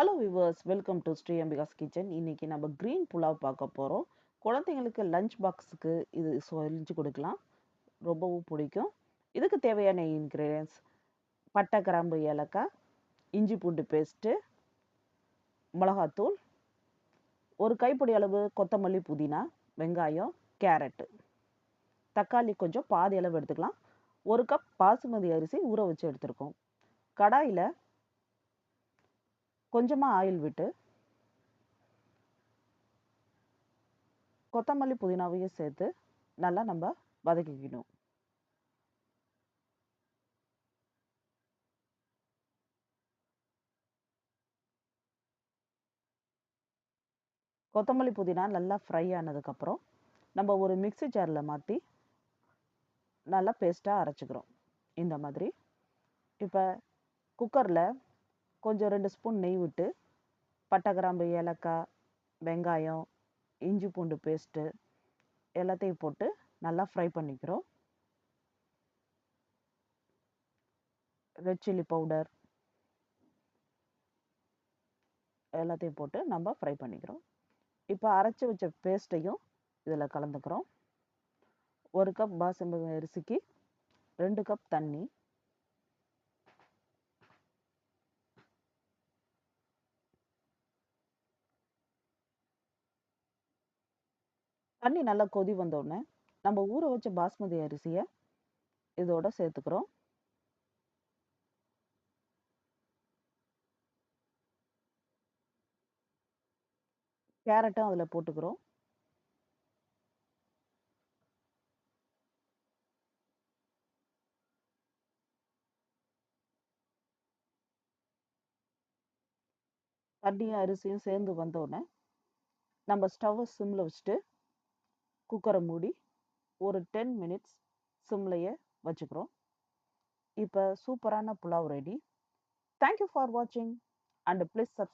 Hello viewers welcome to Sri Ambika's kitchen இன்னைக்கு நம்ம green pulao பார்க்க போகிறோம் குழந்தைங்களுக்கு லஞ்ச் பாக்ஸுக்கு இது செஞ்சு கொடுக்கலாம். ரொம்பவும் பிடிக்கும். இதுக்கு தேவையான இன்க்ரீடியன்ஸ் பட்டை கிராம்பு ஏலக்காய் இஞ்சி பூண்டு பேஸ்ட்டு மிளகாத்தூள் ஒரு கைப்பிடி அளவு கொத்தமல்லி புதினா வெங்காயம் கேரட்டு தக்காளி கொஞ்சம் பாதி அளவு எடுத்துக்கலாம். ஒரு கப் பாசுமதி அரிசி ஊற வச்சு எடுத்துருக்கோம். கடாயில் கொஞ்சமாக ஆயில் விட்டு கொத்தமல்லி புதினாவையும் சேர்த்து நல்லா நம்ம வதக்கிக்கணும். கொத்தமல்லி புதினா நல்லா ஃப்ரை ஆனதுக்கப்புறம் நம்ம ஒரு மிக்சி ஜாரில் மாற்றி நல்லா பேஸ்ட்டாக அரைச்சிக்கிறோம். இந்த மாதிரி. இப்போ குக்கரில் கொஞ்சம் ரெண்டு ஸ்பூன் நெய் விட்டு பட்டை கிராம்பு ஏலக்காய் வெங்காயம் இஞ்சி பூண்டு பேஸ்ட்டு எல்லாத்தையும் போட்டு நல்லா ஃப்ரை பண்ணிக்கிறோம். ரெட் சில்லி பவுடர் எல்லாத்தையும் போட்டு நம்ம ஃப்ரை பண்ணிக்கிறோம். இப்போ அரைச்சி வச்ச பேஸ்ட்டையும் இதில் கலந்துக்கிறோம். ஒரு கப் பாசுமதி அரிசிக்கு ரெண்டு கப் தண்ணி தண்ணி நல்லா கொதி வந்தோடனே நம்ம ஊற வச்ச பாஸ்மதி அரிசியை இதோட சேர்த்துக்கிறோம். கேரட்டும் அதில் போட்டுக்கிறோம். தண்ணியும் அரிசியும் சேர்ந்து வந்தோடனே நம்ம ஸ்டவ்வை சிம்மில் வச்சுட்டு குக்கரை மூடி ஒரு டென் மினிட்ஸ் சிம்லையே வச்சுக்கிறோம். இப்போ சூப்பரான pulao ready. Thank you for வாட்சிங் அண்ட் ப்ளீஸ் சப்ஸ்கிரைப்